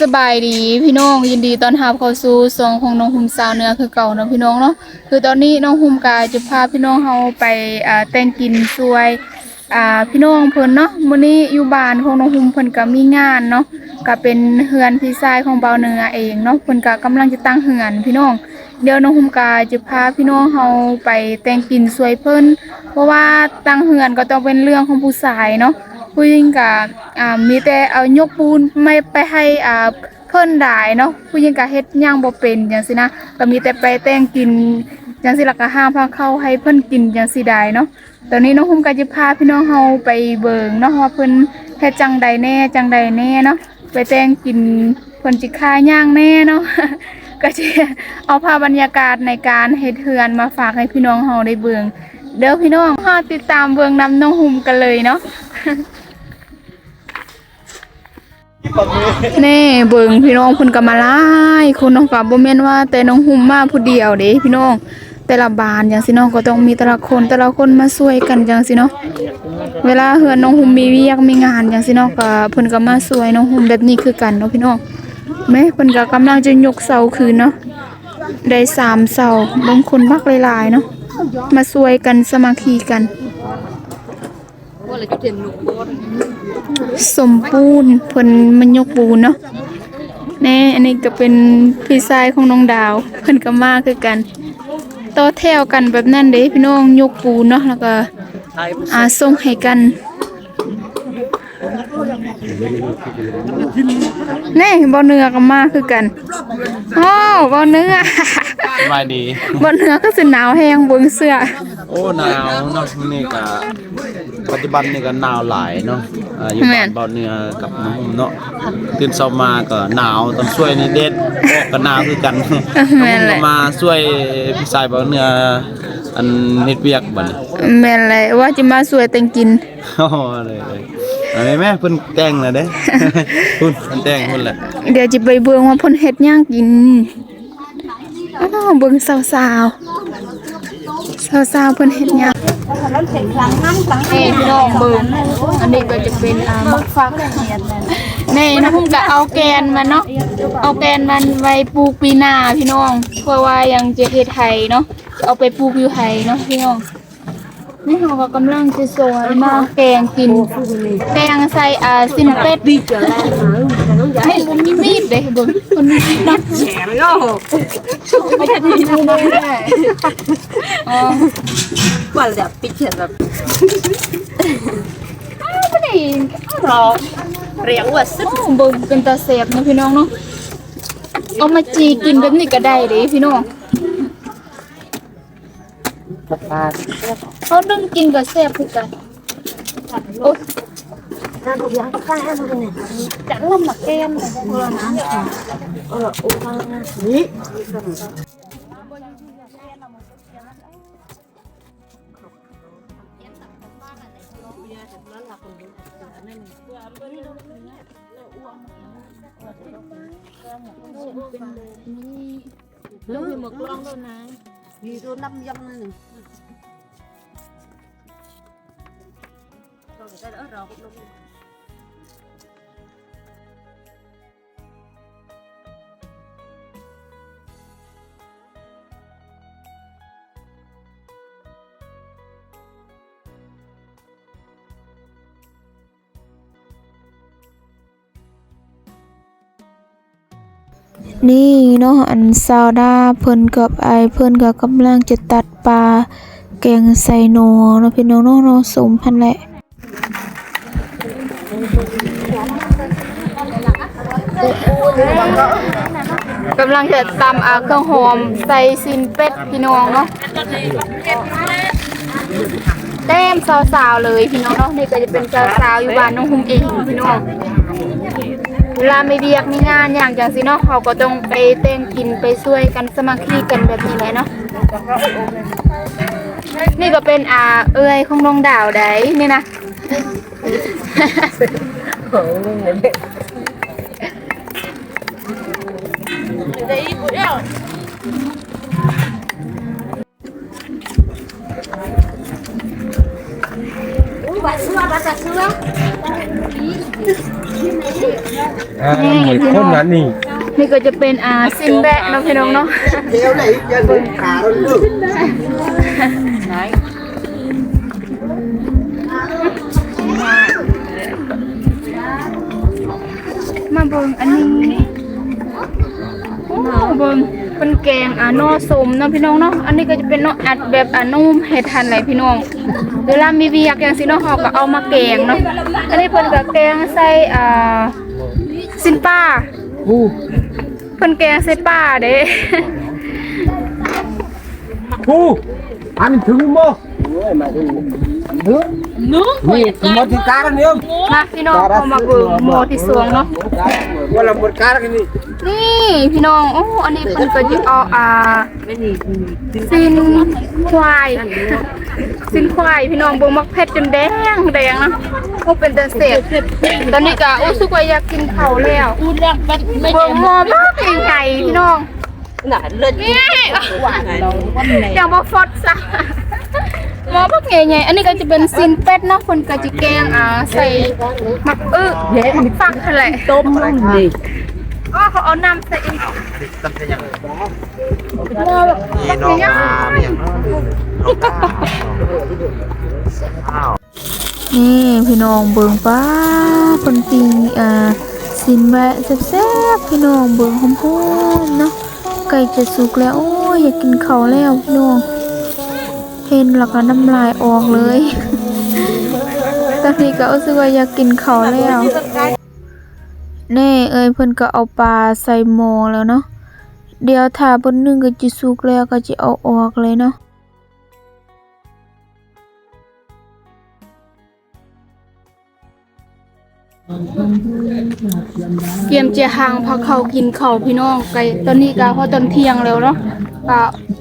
สบายดีพี่น้องยินดีตอนรับเข้าสู่ซองของน้องหุ่มสาวเนื้อคือเก่าเนาะพี่น้องเนาะคือตอนนี้น้องหุ่มกาจะพาพี่น้องเฮาไปอ่าแต่งกินสวยอ่าพี่น้องเพิ่นเนาะมื้อนี้อยู่บ้านของน้องหุ่มเพิ่นก็มีงานเนาะก็เป็นเฮือนพี่ชายของเบาเนื้อเองเนาะเพิ่นก็กำลังจะตั้งเฮือนพี่น้อง เดี๋ยวน้องหุ่มกาจะพาพี่น้องเฮาไปแต่งกินสวยเพิ่นเพราะว่าตั้งเฮือนก็ต้องเป็นเรื่องของผู้ชายเนาะ ผู้หญิงก็อ่ามีแต่เอายกปูนไม่ไปให้อ่าเพิ่นได้เนาะผู้หญิงก็เฮ็ดย่างบ่เป็นจังซี่นะก็มีแต่ไปแต่งกินจังซี่ล้วก็ห้ามพาเข้าให้เพิ่นกินจังซี่ได้เนาะตอนนี้น้องหุ้มก็จะพาพี่น้องเฮาไปเบิ่งเนาะว่าเพิ่นเฮ็ดจังใดแน่จังใดแน่เนาะไปแต่งกินเพิ่นสิค่าย่างแน่เนาะก็จะเอาภาพบรรยากาศในการเฮ็ดเฮือนมาฝากให้พี่น้องเฮาได้เบิ่งเด้อพี่น้องเฮาติดตามเบิ่งนํน้องหุ้มกันเลยเนาะ แน่เบิ่งพี่น้องเพิ่นก็มาหลายคนเนาะก็บ่แม่นว่า แต่น้องหุ่มมาผู้เดียวเด้พี่น้อง แต่ละบานจังซี่เนาะก็ต้องมีแต่ละคนแต่ละคนมาช่วยกันจังซี่เนาะเวลาเฮือนน้องหุ่มมีเวียกมีงานจังซี่เนาะก็เพิ่นก็มาช่วยน้องหุ่มแบบนี้คือกันเนาะพี่น้องแม่เพิ่นก็กำลังจะยกเสาคืนเนาะได้สามเสาบางคนบักหลายๆเนาะมาช่วยกันสมัคคีกัน สมปูนเพิ่นมันยกปูนเนาะแน่อันนี้ก็เป็นพี่ชายของน้องดาวเพิ่นก็มาคือกันต่อแถวกันแบบนั้นเด้พี่น้องยกปูนเนาะแล้วก็อาส่งให้กันแน่บ่เนื้อก็มาคือกันโอ้บ่เนื้อสบายดีบ่เนื้อก็สิหนาวแฮงเบิ่งเสื้อ โอ้หนาวเนาะนี่ก็ปัจจุบันนี่ก็หนาวหลายเนาะอ่าอยู่บ้านเบาเหนือกับน้องอุ้มเนาะตื่นเช้ามาก็หนาวต้องช่วยในเด็ดออกก็หนาวคือกันน้องอุ้มก็มาช่วยพี่ชายเบาเหนืออันเฮ็ดเวียกบัดนี้แม่นเลยว่าจะมาสวยแต่งกินโอ้เลย เลยอันนี้แม่เพิ่นแต่งแล้วเด้พุ่นเพิ่นแต่งพุ่นแหละเดี๋ยวจะไปเบิ่งว่าเพ่นเฮ็ดหย่างกินอ้าวเบิ่งสาวสาวสาวสาวๆเพิ่นเฮ็ดหย่างเอ้พี่น้องเบิ่งอันนี้ก็จะเป็นอ่ามักฟักนี่นะพุ่มก็เอาแกนมันเนาะเอาแกนมันไว้ปลูกปีหน้าพี่น้อง เพื่อว่ายังจะเฮ็ดไห้เนาะเอาไปปลูกอยู่ไห้เนาะพี่น้อง นี่เราก็กำลังจะสวยมากแกงกิน แกงใส่อ่าซินเป็ดดีจ้ะให้บุญมีมีดเด้บุญคนมีมีดเนาะแฉมเนาะไม่ทันมีดเลยอ๋อว่าแบบปิดเขียนแบบไม่ได้รอเรียงว่าซึโอ้เบิ่งเป็นตาแซ่บเนาะพี่น้องเนาะเอามาจีกินแบบนี้ก็ได้เด้พี่น้อง เขาดึงกินก็แซ่บคือกันโอ้น้ำเลี้ยงข้างให้มันเนี่ยจังลำหมักแก้มแต่พวกนั้นเออโอ้ข้างนี่ลูกหมึกลองด้วยนะมีตัวน้ำยังนั่น หนึ่งเราจะได้รอลงนี่เนาะอันซาวดาเพิ่นกับไอเพิ่นก็กำลังจะตัดปลาแกงใส่หนอเนาะพี่น้องเนาะสมพันแหละ กำลังจะตำอาเครื่องหอมใส่ซินเป็ดพี่น้องเนาะแต้มสาวๆเลยพี่น้องเนาะนี่ก็จะเป็นสาวๆอยู่บ้านน้องหุมเองพี่น้องเวลาไม่เบียกมีงานอย่างจังสิเนาะเขาก็ต้องไปเต้นกินไปช่วยกันสมัคคีกันแบบนี้แหละเนาะนี่ก็เป็นอาเอ้ยของน้องดาวได้นี่นะ ว่าเสื้อว่าจะเสื้ออ่าเหมือนคนนั้นนี่นี่ก็จะเป็นอ่าซินแบะเนาะพี่น้องเนาะ เดี๋ยวไหนจะดึงขาเราลูก มาเบิ่งอันนี้โอ้เบิ่งเป็นแกงอ่านอสมเนาะพี่น้องเนาะอันนี้ก็จะเป็นเนาะอัดแบบอ่านุ่มเฮ็ดทันเลยพี่น้อง เวลามีเวียกอย่างสิเนาะเฮาก็เอามาแกงเนาะอันนี้เพิ่นก็แกงใส่อ่าสินป้าเพิ่นแกงใส่ป้าเด้ผู้อันถึงบ่นี่หมดที่ การเนี่ยมาพี่น้องเอามาเบิ่งหม้อที่สวงเนาะว่าละหมดการกันนี่นี่พี่น้องโอ้อันนี้เพิ่นก็จะเอาอ่าสินควายสินควายพี่น้องเบิ่งมักเพชรจนแดงแดงนะโอ้เป็นตาเสียบตอนนี้ก็โอ้สุกว่าอยากกินข้าวแล้วเบิ่งหม้อมากใหญ่ๆพี่น้องน่ะเลิศนี่อย่างบ่ฟอดซะห ม้อบักใหญ่ๆอันนี้ก็จะเป็นสินเป็ดเนาะเพิ่นก็จะแกงอ่าใส่มักอึฟักนั่นแหละต้มนุ่มดิอ๋อเขาเอาน้ำใส่อีกนี่น้องมาเนี่ยน้องกานี่พี่น้องเบิ่งป้าคนปิงอ่าสินแวะแซ่บๆพี่น้องเบิ่งหอมๆเนาะไก่จะสุกแล้วโอ้ยอยากกินข้าวแล้วพี่น้อง เห็นแล้วก็น้ำลายออกเลยตอนนี้ก็รู้สึกว่าอยากกินเขาแล้วแน่เอ้ยเพิ่นก็เอาปลาใส่หม้อแล้วเนาะเดี๋ยวถ้าบนนึงก็จะสุกแล้วก็จะเอาออกเลยเนาะเตรียมเจียหางพักเขากินเขาพี่น้องไก่ตอนนี้ก็พอตอนเที่ยงแล้วเนาะ ก็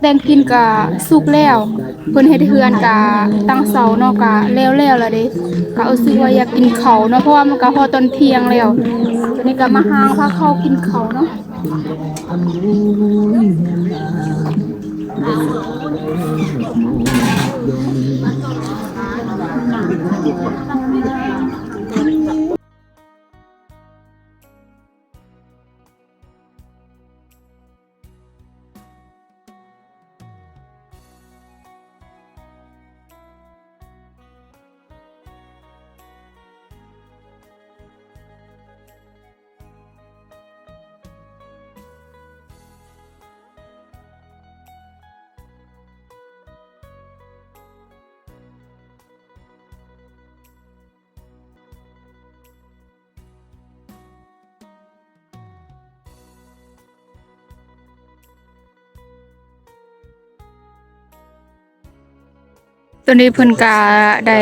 แตงกินกะสุกแล้วเพิ่นเฮ็ดเฮือนกะตั้งเสาเนาะกะแล้วแล้วละเด้ก็รู้สึกว่าอยากกินเขาวเนาะเพราะว่ามันก็พอตอนเที่ยงแล้วตอนนี้ก็มาหางพาเขากินเขาวเนาะ ตอนนี้เพิ่นกาได้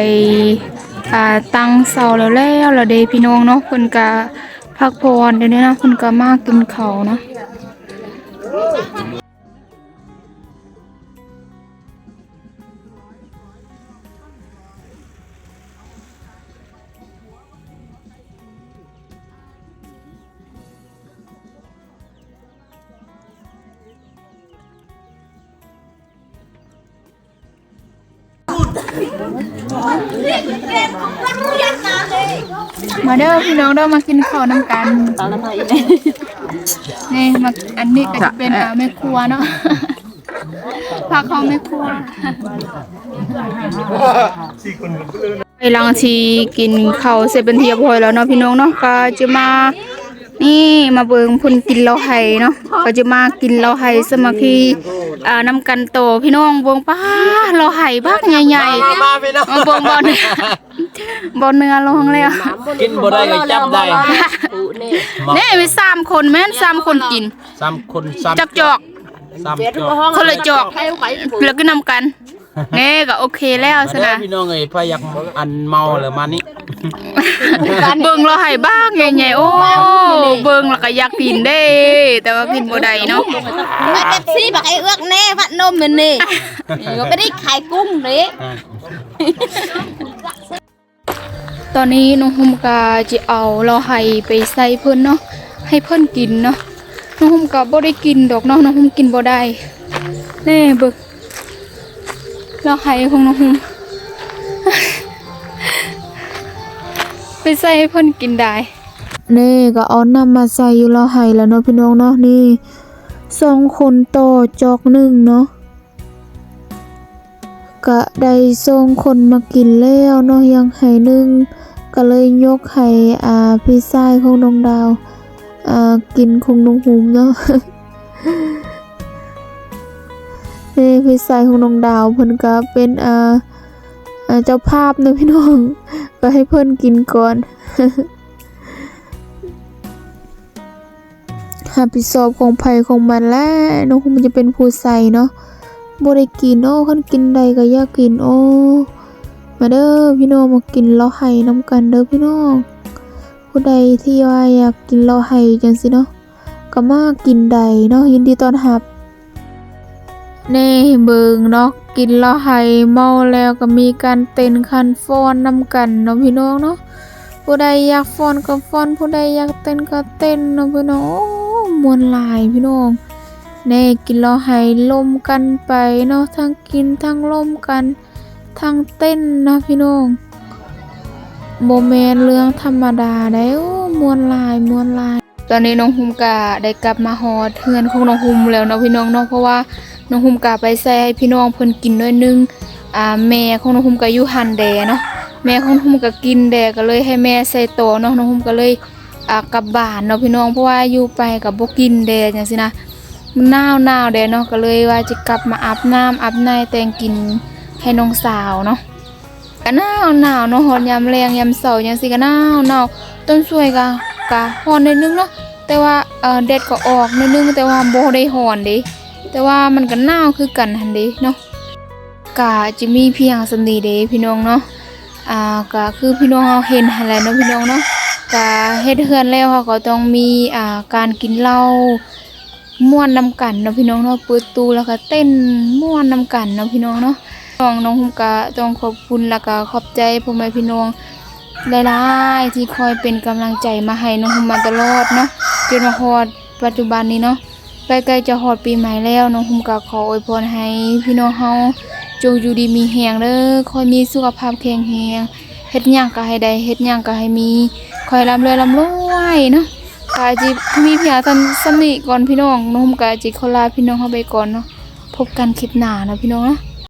อ่าตั้งเสาแล้วแล้วละเด้พี่น้องเนาะเพิ่นกาพักผ่อนเดี๋ยวนี้นะเพิ่นกามากินข้าวเนาะ มาเด้อพี่น้องเด้อมากินข้าวน้ำกันตอนละไมนี่มาอันนี้ก็จะเป็นอ่าแม่ครัวเนาะพาเข้าแม่ครัวไปหลังทีกินข้าวเสร็จเป็นทีเรียบร้อยแล้วเนาะพี่น้องเนาะก็จะมา นี่มาเบิงพุ่นกินเหล้าไห้เนาะก็จะมากินเหล้าไห้สามัคคีอ่านำกันโตพี่น้องเบิงป้าเหล้าไห้บักใหญ่ๆมาไปเนาะมาเบิ่งบ่อเนื้อบ่อเนื้อลงแล้วกินบ่ได้ก็จับได้แนี่มีสามคนแม่นสามคนกินสามคนสามจักจอกสามจอกคนละจอกแล้วก็นำกัน แน่ก็โอเคแล้วมาสเด้อนะพี่น้องเอ้ยพายักอันเมาแล้วมานี่เบิ่งเราให้บ้างใหญ่ๆโอ้เบิ่งแล้วก็อยากกินเด้ แต่ว่ากินบ่ได้เนาะมาเจ็บซี่บักไอ้เอือกแน่พัดนมมันนี่ก็ไม่ได้ขายกุ้งเลยอ่าตอนนี้น้องหุมกาจะเอาเราให้ไปใส่เพิ่นเนาะให้เพิ่นกินเนาะน้องหุมกาบ่ได้กินดอกเนาะน้องหุมกินบ่ได้แน่เบิ่ง เราให้ของน้องหุมไปใส่ให้เพิ่นกินได้ นี่ก็เอาน้ำมาใส่อยู่แล้วให้แล้วเนาะพี่น้องเนาะนี่สองคนต่อจอกหนึ่งเนาะก็ได้ส่งคนมากินแล้วเนาะยังให้หนึ่งก็เลยยกให้อ่าพี่ชายของน้องดาวอ่ากินของน้องหุมเนาะ นี่พี่ชายของน้องดาวเพิ่นก็เป็นเอ่อเจ้าภาพเนาะพี่น้อง ก็ให้เพิ่นกินก่อนรับผิดชอบของไผของมันแล้วน้องคงมันจะเป็นผู้ใส่เนาะบ่ได้กินโอ้คันกินใดก็อยากกินโอ้มาเด้อพี่น้องมากินเล้าไห้น้ำกันเด้อพี่น้องผู้ใดที่ว่าอยากกินเล้าไห้จังซี่เนาะก็มากินใดเนาะยินดีต้อนรับ แน่เบิงเนาะกินเหล้าไห้เมาแล้วก็มีการเต้นคันฟ้อนนำกันเนาะพี่น้องเนาะผู้ใดอยากฟ้อนก็ฟ้อนผู้ใดอยากเต้นก็เต้นเนาะพี่น้องโอ้มวนลายพี่น้องแน่กินเราให้ลมกันไปเนาะทั้งกินทั้งลมกันทั้งเต้นนะพี่น้องโมเมนเรื่องธรรมดาได้มวนลายมวนลาย ตอนนี้น้องฮุมกาได้กลับมาฮอดเฮือนของน้องฮุมแล้วเนาะพี่น้องเนาะเพราะว่า น้องฮุมกาไปใส่ให้พี่น้องเพิ่นกินด้วยนึงอ่าแม่ของน้องฮุมก็อยู่หันแดเนาะแม่ของน้องหุ่มก็กินแดก็เลยให้แม่ใส่โตเนาะน้องหุ่มก็เลยอ่ากลับบ้านเนาะพี่น้องเพราะว่าอยู่ไปกับบ่กินแดจังซี่นะมันหนาวหนาวแดเนาะก็เลยว่าจะกลับมาอาบน้ำอาบในแต่งกินให้น้องสาวเนาะก็หนาวหนาวเนาะฮอนยามแรงยามเช้าจังซี่ก็หนาวหนาวต้นสวยก็ก็ฮ้อนนิดนึงเนาะแต่ว่าเออแดดก็ออกนิดนึงแต่ว่าบ่ได้ฮ้อนเด้ แต่ว่ามันก็หนาวคือกันหันเด้เนาะก็จะมีเพียงสำนีเด้พี่น้องเนาะอ่าก็คือพี่น้องเราเห็นหั่นแหละเนาะพี่น้องเนาะก็เฮ็ดเฮือนแล้วเขาก็ต้องมีอ่าการกินเหล้าม่วนนำกันเนาะพี่น้องเนาะเปิดตู้แล้วก็เต้นม่วนนำกันเนาะพี่น้องเนาะน้องน้องฮุมก็ต้องขอบคุณแล้วก็ขอบใจพ่อแม่พี่น้องหลายๆที่คอยเป็นกำลังใจมาให้น้องฮุมมาตลอดเนาะจนมาฮอดปัจจุบันนี้เนาะ ใกล้ๆจะหอดปีใหม่แล้วน้องคุมกะขออวยพรให้พี่น้องเฮาจงอยู่ดีมีแหงเด้อคอยมีสุขภาพแข็งแรงเฮ็ดหยังก็ให้ได้เฮ็ดหยังก็ให้มีคอยร่ำรวยร่ำรวยเนาะกาจิมีเพียงทันสำนิก่อนพี่น้องน้องคุมกะจิขอลาพี่น้องเฮาไปก่อนเนาะพบกันคลิปหน้านะพี่น้องเนาะ